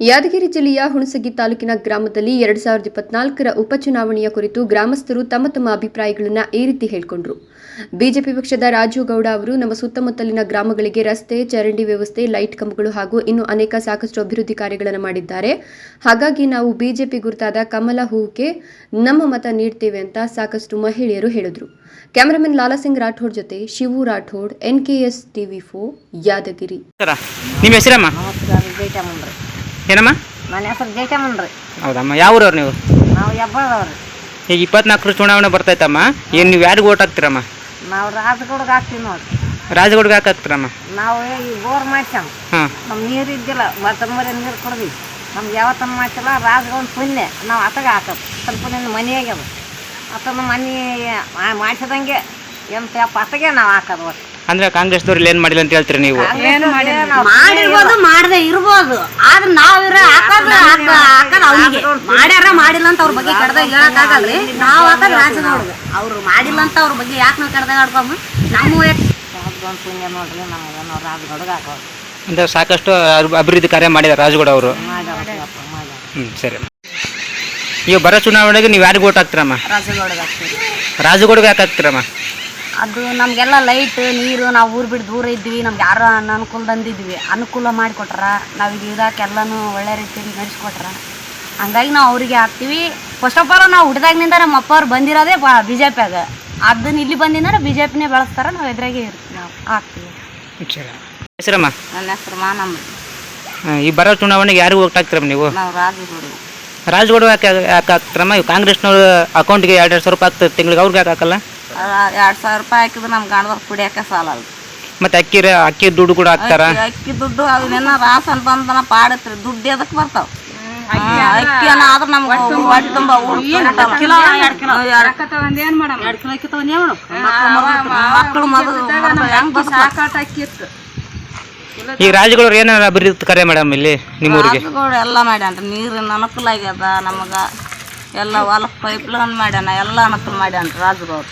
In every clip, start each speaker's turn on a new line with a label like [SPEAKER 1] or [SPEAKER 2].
[SPEAKER 1] ಯಾದಗಿರಿ ಜಿಲ್ಲೆಯ ಹುಣಸಗಿ ತಾಲೂಕಿನ ಗ್ರಾಮದಲ್ಲಿ ಎರಡ್ ಸಾವಿರದ ಇಪ್ಪತ್ನಾಲ್ಕರ ಉಪಚುನಾವಣೆಯ ಕುರಿತು ಗ್ರಾಮಸ್ಥರು ತಮ್ಮ ತಮ್ಮ ಅಭಿಪ್ರಾಯಗಳನ್ನು ಈ ರೀತಿ ಹೇಳಿಕೊಂಡರು. ಬಿಜೆಪಿ ಪಕ್ಷದ ರಾಜು ಗೌಡ ಅವರು ನಮ್ಮ ಸುತ್ತಮುತ್ತಲಿನ ಗ್ರಾಮಗಳಿಗೆ ರಸ್ತೆ ಚರಂಡಿ ವ್ಯವಸ್ಥೆ ಲೈಟ್ ಕಂಬಗಳು ಹಾಗೂ ಇನ್ನು ಅನೇಕ ಸಾಕಷ್ಟು ಅಭಿವೃದ್ಧಿ ಕಾರ್ಯಗಳನ್ನು ಮಾಡಿದ್ದಾರೆ. ಹಾಗಾಗಿ ನಾವು ಬಿಜೆಪಿ ಗುರುತಾದ ಕಮಲ ಹೂವಿಗೆ ನಮ್ಮ ಮತ ನೀಡ್ತೇವೆ ಅಂತ ಸಾಕಷ್ಟು ಮಹಿಳೆಯರು ಹೇಳಿದರು. ಕ್ಯಾಮರಾಮನ್ ಲಾಲಾಸಿಂಗ್ ರಾಠೋಡ್ ಜೊತೆ ಶಿವು ರಾಠೋಡ್ ಎನ್ಕೆಎಸ್ ಟಿವಿ ಫೋ ಯಾದಗಿರಿ.
[SPEAKER 2] ಏನಮ್ಮ?
[SPEAKER 3] ನನ್ನ ಹೆಸರು ಜೈಟಮ್ಮನ್ರಿ
[SPEAKER 2] ಹೌದಮ್ಮ ಯಾವ ಊರವ್ರು ನೀವು?
[SPEAKER 3] ನಾವು ಹೆಬ್ಬಳದವ್ರಿ
[SPEAKER 2] ಈಗ ಇಪ್ಪತ್ನಾಲ್ಕರ ಚುನಾವಣೆ ಬರ್ತೈತಮ್ಮ ಏನು ನೀವು ಯಾರಿಗೆ ಓಟ್ ಹಾಕ್ತೀರಮ್ಮ?
[SPEAKER 3] ನಾವು ರಾಜಗೌಡಗೆ ಹಾಕ್ತೀವಿ ನೋಡ್ರಿ
[SPEAKER 2] ರಾಜಗೌಡ್ಗೆ ಯಾಕೆ ಹಾಕ್ತೀರಮ್ಮ?
[SPEAKER 3] ನಾವು ಈ ಬೋರ್ ಮಾಡ್ಸ್ಯಾವ
[SPEAKER 2] ಹಾಂ.
[SPEAKER 3] ನಮ್ಮ ನೀರು ಇದ್ದಿಲ್ಲ ಮತ್ತೊಂಬರಿ ನೀರು ಕೊಡ್ವಿ ನಮ್ಗೆ ಯಾವತ್ತನ್ನು ಮಾಡ್ತಿಲ್ಲ ರಾಜಗೌಡ ಪುಣ್ಯ. ನಾವು ಆತಗ ಹಾಕೋದು. ಸ್ವಲ್ಪ ನಿನ್ನ ಮನೆ ಅಥವಾ ಆತನ ಮನೆ ಮಾಡ್ಸದಂಗೆ ಎಂತ ಪತ್ತಗೆ ನಾವು ಹಾಕೋದು ಒಟ್ಟು.
[SPEAKER 2] ಅಂದ್ರೆ ಕಾಂಗ್ರೆಸ್ದವ್ರು ಇಲ್ಲಿ ಏನು ಮಾಡಿಲ್ಲ ಅಂತ ಹೇಳ್ತೀರಿ ನೀವು?
[SPEAKER 4] ಮಾಡಿರ್ಬೋದು ಮಾಡದೆ ಇರ್ಬೋದು. ಆದ್ರೆ ನಾವಿರ ಹಾಕೋದು ಹಾಕೋದು ಅವನಿಗೆ ಮಾಡ್ಯಾರ ಮಾಡಿಲ್ಲ ಅಂತ ಅವ್ರ ಬಗ್ಗೆ ಕಡ್ದ ಹೇಳಕ್ ಆಗಲ್ರಿ ನಾವ್ ಹಾಕೋದು ಅವ್ರು ಮಾಡಿಲ್ಲ ಅಂತ ಅವ್ರ ಬಗ್ಗೆ ಯಾಕೆ ನಾವು ಕಡ್ದಾಗ ಆಡ್ಕೊಂಬ ನಮ್ಮ
[SPEAKER 3] ಪುಣ್ಯ ನೋಡ್ರಿ ನಾವು ರಾಜಗೌಡಗೆ ಹಾಕೋದು
[SPEAKER 2] ಅಂದ್ರೆ ಸಾಕಷ್ಟು ಅಭಿವೃದ್ಧಿ ಕಾರ್ಯ ಮಾಡಿದ್ದಾರೆ ರಾಜಗೌಡ ಅವರು.
[SPEAKER 3] ಹ್ಮ್
[SPEAKER 2] ಹ್ಞೂ ಸರಿ. ಈಗ ಬರೋ ಚುನಾವಣೆಗೆ ನೀವು ಯಾರಿಗೆ ಓಟ್ ಹಾಕ್ತೀರಮ್ಮ?
[SPEAKER 4] ರಾಜಗೌಡಗೆ ಹಾಕ್ತೀವಿ.
[SPEAKER 2] ರಾಜಗೌಡ್ಗೆ ಯಾಕೆ ಹಾಕ್ತೀರಮ್ಮ?
[SPEAKER 4] ಅದು ನಮಗೆಲ್ಲ ಲೈಟ್ ನೀರು ನಾವು ಊರು ಬಿಟ್ಟು ದೂರ ಇದ್ವಿ ನಮ್ಗೆ ಯಾರೋ ಅನನುಕೂಲದಂದಿದ್ವಿ ಅನುಕೂಲ ಮಾಡಿಕೊಟ್ರ ನಾವೀಗ ಇದಕ್ಕೆ ಎಲ್ಲನೂ ಒಳ್ಳೆ ರೀತಿಯಲ್ಲಿ ನಡೆಸ್ಕೊಟ್ರ. ಹಂಗಾಗಿ ನಾವು ಅವರಿಗೆ ಹಾಕ್ತೀವಿ. ಫಸ್ಟ್ ಆಫ್ ಆಲ್ ನಾವು ಹುಟ್ಟಿದಾಗಿನಿಂದ ನಮ್ಮ ಅಪ್ಪ ಅವ್ರು ಬಂದಿರೋದೇ ಬಿ ಜೆ ಪಿಯಾಗ ಅದನ್ನ ಇಲ್ಲಿ ಬಂದಿಂದ್ರೆ ಬಿ ಜೆ ಪಿನೇ ಬೆಳೆಸ್ತಾರೆ ನಾವು ಎದುರಾಗೆ ಇರ್ತೀವಿ ನಾವು ಹಾಕ್ತೀವಿ.
[SPEAKER 2] ಸರಿ ಹೆಸರಮ್ಮ?
[SPEAKER 3] ನನ್ನ ಹೆಸರು ಮಾನಮ್ಮ.
[SPEAKER 2] ಈ ಬರೋ ಚುನಾವಣೆಗೆ ಯಾರೂ ಹೋಗ್ತಾಕ್ತಿರಮ್ಮ ನೀವು?
[SPEAKER 3] ನಾವು ರಾಜಗೌಡ
[SPEAKER 2] ರಾಜಗೌಡ ಯಾಕೆ ಯಾಕೆ ಹಾಕ್ತಾರಮ್ಮ? ಕಾಂಗ್ರೆಸ್ನವ್ರ ಕಾಂಗ್ರೆಸ್ನವ್ರು ಅಕೌಂಟ್ಗೆ ಎರಡು ಎರಡು ಸಾವಿರ ರೂಪಾಯಿ ಆಗ್ತದೆ ತಿಂಗಳಿಗೆ ಅವ್ರಿಗೆ ಯಾಕೆ ಹಾಕಲ್ಲ?
[SPEAKER 3] ಎರಡು ಸಾವಿರ ರೂಪಾಯಿ ಹಾಕಿದ್ರೆ ನಮ್ಮ ಗಂಡದವ್ರು ಕುಡಿಯೋಕೆ ಸಾಲಲ್ಲ.
[SPEAKER 2] ಮತ್ತೆ ಅಕ್ಕಿ ರ- ಅಕ್ಕಿ ದುಡ್ಡು ಕೂಡ ಹಾಕ್ತಾರ?
[SPEAKER 3] ಅಕ್ಕಿ ಅಕ್ಕಿ ದುಡ್ಡು ಅವನ್ನೆಲ್ಲ ರಾಸನ್ ಬಂದನ ಪಾಡತ್ರಿ ದುಡ್ಡು ಎದಕ್ ಬರ್ತಾವ? ಅಕ್ಕಿ ಅನ್ನ ಆದ್ರೆ ನಮ್ಗೆ ಹೊಟ್ಟೆ ತುಂಬ ಮಕ್ಕಳು ಹೆಂಗ್
[SPEAKER 2] ಈ ರಾಜಗೌಡರು ಏನಾರ ಅಭಿವೃದ್ಧಿ ಕರೆ ಮೇಡಮ್ ಇಲ್ಲಿ ನಿಮ್ಮೂರಿಗೆ
[SPEAKER 3] ರಾಜಗೌಡ ಎಲ್ಲ ಮಾಡ್ಯಾನ್ರಿ. ನೀರಿನ ಅನುಕೂಲ ಆಗ್ಯದ ನಮಗ. ಎಲ್ಲ ಹೊಲ ಪೈಪ್ ಲೈನ್ ಮಾಡ್ಯಾನ ಎಲ್ಲ ಅನುಕೂಲ ಮಾಡ್ಯಾನ್ರಿ ರಾಜಗೌಡ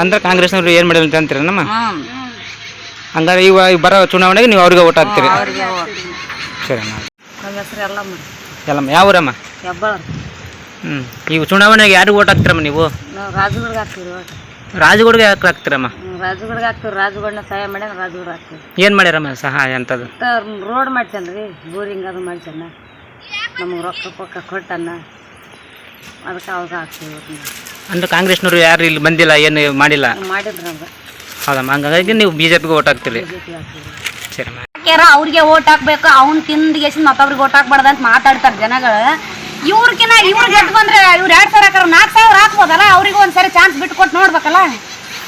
[SPEAKER 2] ಅಂದ್ರೆ ಕಾಂಗ್ರೆಸ್ನವ್ರು ಏನು ಮಾಡಿಲ್ಲ ಅಂತ ಅಂತೀರ ನಮ್ಮ? ಹಂಗಾರೆ ಇವ ಈ ಬರೋ ಚುನಾವಣೆಗೆ ನೀವು ಅವ್ರಿಗೆ ಓಟ್ ಹಾಕ್ತೀರಿ.
[SPEAKER 3] ಅವ್ರಿಗೆ
[SPEAKER 2] ಸರಿ ಅಮ್ಮ
[SPEAKER 3] ನಮ್ಮ ಹೆಸರು ಎಲ್ಲ ಮಾಡಿ
[SPEAKER 2] ಎಲ್ಲಮ್ಮ ಯಾವ ಊರಮ್ಮ? ಹ್ಞೂ ಈ ಚುನಾವಣೆಗೆ ಯಾರಿಗೆ ಓಟ್ ಹಾಕ್ತೀರಮ್ಮ ನೀವು?
[SPEAKER 3] ರಾಜಗೌಡ್ಗೆ ಹಾಕ್ತೀವಿ
[SPEAKER 2] ರಾಜಗೌಡ್ಗೆ ಯಾಕೆ ಹಾಕ್ತೀರಮ್ಮ?
[SPEAKER 3] ರಾಜಗೌಡ್ಗೆ ಹಾಕ್ತೀವಿ ರಾಜಗೌಡನ ಸಹಾಯ ಮಾಡ್ಯಾನ ರಾಜಗೌಡ ಹಾಕ್ತೀವಿ.
[SPEAKER 2] ಏನು ಮಾಡ್ಯಾರಮ್ಮ ಸಹಾಯ ಅಂತದು
[SPEAKER 3] ರೋಡ್ ಮಾಡ್ತಾನ ರೀ ಬೋರಿಂಗ್ ಅದು ಮಾಡ್ತಾನ ನಮಗೆ ರೊಕ್ಕ ಪಕ್ಕ ಕೊಟ್ಟಣ್ಣ ಅದಕ್ಕೆ ಅವಾಗ ಹಾಕ್ತೀವಿ.
[SPEAKER 2] ಅಂದ್ರೆ ಕಾಂಗ್ರೆಸ್ನವರು ಯಾರು ಇಲ್ಲಿ ಬಂದಿಲ್ಲ ಏನು ಮಾಡಿಲ್ಲ? ಹೌದಮ್ಮ ಹಂಗಾಗಿ ನೀವು ಬಿ ಜೆ ಪಿಗೆ ಓಟ್ ಹಾಕ್ತೀರಿ
[SPEAKER 4] ಸರಿ ಅವ್ರಿಗೆ ಓಟ್ ಹಾಕ್ಬೇಕು ಅವ್ನು ತಿಂದು ಗೆಸಿಂದ ಮತ್ತೊಬ್ರಿಗೆ ಓಟ್ ಹಾಕ್ಬಾರ್ದು ಅಂತ ಮಾತಾಡ್ತಾರೆ ಜನಗಳು. ಇವ್ರಕಿನ ಇವ್ರು ಗೆದ್ದು ಬಂದ್ರೆ ಇವ್ರು ಎರಡು ಸಾವಿರ ಹಾಕಾರ ನಾಲ್ಕು ಸಾವಿರ ಹಾಕ್ಬೋದಲ್ಲ? ಅವ್ರಿಗೂ ಒಂದ್ಸರಿ ಚಾನ್ಸ್ ಬಿಟ್ಟು ಕೊಟ್ಟು ನೋಡ್ಬೇಕಲ್ಲ?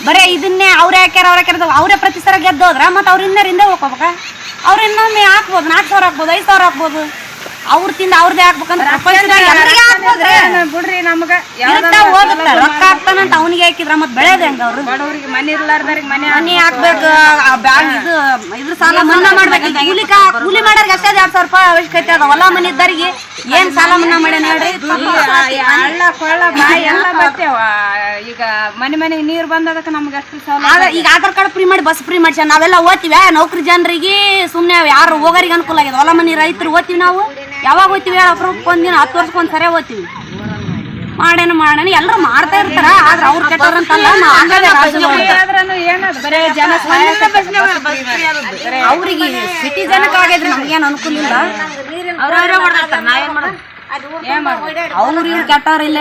[SPEAKER 4] ಬರೀ ಇದನ್ನೇ ಅವ್ರೇ ಹಾಕ್ಯಾರ ಅವ್ರ ಹಾಕ್ಯಾರ ಅವರೇ ಪ್ರತಿ ಸಲ ಗೆದ್ದೋದ್ರ ಮತ್ತೆ ಅವ್ರ ಹಿಂದೆ ಹಿಂದೆ ಹೋಗ್ಕೋಬೇಕ ಅವ್ರು ಇನ್ನೊಮ್ಮೆ ಹಾಕ್ಬೋದು ನಾಲ್ಕು ಸಾವಿರ ಹಾಕ್ಬೋದು ಐದು ಸಾವಿರ ಹಾಕ್ಬೋದು. ಅವ್ರ ತಿಂದ ಅವ್ರದೇ ಹಾಕ್ಬೋದ್ರಿ.
[SPEAKER 5] ಬಿಡ್ರಿ ನಮ್ಗ?
[SPEAKER 4] ಹಾಕಿದ್ರ ಮತ್ತೆ ಬೆಳೆದ ಹೆಂಗ ಅವ್ರು?
[SPEAKER 5] ಬಡವ್ರಿಗೆ ಮನೆ ಇರ್ಲಾರ್ದವ್ರಿಗೆ ಮನೆ
[SPEAKER 4] ಮನಿ ಹಾಕ್ಬೇಕು. ಆ ಬ್ಯಾಂಕ್ ಇದು ಇದ್ರ ಸಾಲ ಮನ್ನಾ ಮಾಡ್ಬೇಕು? ಕೂಲಿ ಕೂಲಿ ಮಾಡೋರ್ಗೆ ಅಷ್ಟೇ ಎರಡ್ ಸಾವಿರ ರೂಪಾಯಿ ಅವಶ್ಯಕತೆ ಅದ. ಹೊಲ ಮನಿ ಇದ್ದರಿಗೆ ಏನ್ ಸಾಲ ಮನ್ನಾ ಮಾಡ್ಯಾನ ಹೇಳ್ರಿ?
[SPEAKER 5] ಹಳ್ಳ ಕೊಳ್ಳ ಬಾಯಿ ಎಲ್ಲ ಬರ್ತೇವ ಈಗ ಮನೆ ಮನೆಗೆ ನೀರ್ ಬಂದದಕ್ಕೆ ನಮ್ಗೆ ಅಷ್ಟು
[SPEAKER 4] ಈಗ ಆಧಾರ್ ಕಾರ್ಡ್ ಫ್ರೀ ಮಾಡಿ ಬಸ್ ಫ್ರೀ ಮಾಡ್ಸ್ಯಾನ. ನಾವೆಲ್ಲ ಓದ್ತೀವಿ. ನೌಕರಿ ಜನರಿಗೆ ಸುಮ್ನೆ ಯಾರು ಹೋಗೋರಿಗೆ ಅನುಕೂಲ ಆಗಿದೆ ಹೊಲ ಮನಿ ರೈತರು ಓದ್ತೀವಿ ನಾವು. ಯಾವಾಗ ಓದ್ತೀವಿ ಹೇಳ ಒಂದಿನ ಹತ್ತು ವರ್ಷಕ್ಕೆ ಒಂದ್ ಸರಿ ಓದ್ತೀವಿ. ಮಾಡೇನ ಮಾಡೋಣ ಎಲ್ಲರೂ ಮಾಡ್ತಾ ಇರ್ತಾರ ಆದ್ರೆ ಅವ್ರು ಕೆಟ್ಟವ್ರಂತಲ್ಲ ನಾವು
[SPEAKER 5] ಬರೇ ಜನ
[SPEAKER 4] ಅವ್ರಿಗೆ ಸಿಟಿ ಜನಕ್ಕೆ ಆಗಿದ್ರೆ ನಮ್ಗೇನು ಅನುಕೂಲ ಇಲ್ಲ? ಅವ್ರವ್ರೇ ಹೊಡೆದಾಡ್ತಾರೆ ನಾವೇನ್ ಮಾಡೋದು? ಅವ್ರು ಕೆಟ್ಟವ್ರ ಇಲ್ಲ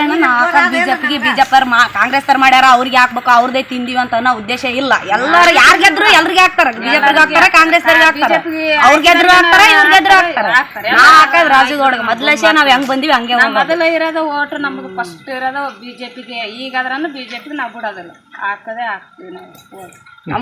[SPEAKER 4] ಬಿಜೆಪಿಗೆ ಬಿಜೆಪಿ ಮಾ ಕಾಂಗ್ರೆಸ್ ಅವ್ರು ಮಾಡ್ಯಾರ ಅವ್ರಿಗೆ ಹಾಕ್ಬೇಕು ಅವ್ರದೇ ತಿಂದೀವಿ ಅಂತ ಅನ್ನೋ ಉದ್ದೇಶ ಇಲ್ಲ. ಎಲ್ಲರೂ ಯಾರ್ ಗೆದ್ರು ಎಲ್ರಿಗೆ ಹಾಕ್ತಾರ. ಬಿಜೆಪಿಗೆ ಹಾಕ್ತಾರ ಕಾಂಗ್ರೆಸ್ ಅವ್ರಿಗೆ ಹಾಕ್ತಾರ. ಅವ್ರ ಗೆದ್ರು ಹಾಕ್ತಾರ ಇವ್ರ ಗೆದ್ರು ಹಾಕ್ತಾರ. ನಾ ಹಾಕದ್ ರಾಜಗೌಡಗೆ ಮೊದ್ಲಶೆ ನಾವ್ ಹೆಂಗ್ ಬಂದಿವಿ ಹಂಗೆ.
[SPEAKER 5] ಮೊದಲ ಇರೋದು ಓಟ್ ನಮ್ಗೆ ಫಸ್ಟ್ ಇರೋದು ಬಿಜೆಪಿಗೆ. ಈಗಾದ್ರೂ ಬಿಜೆಪಿಗೆ ನಾವು ಬಿಡೋದಿಲ್ಲ. ಹಾಕದೇ ಹಾಕ್ತೀವಿ ನಾವು.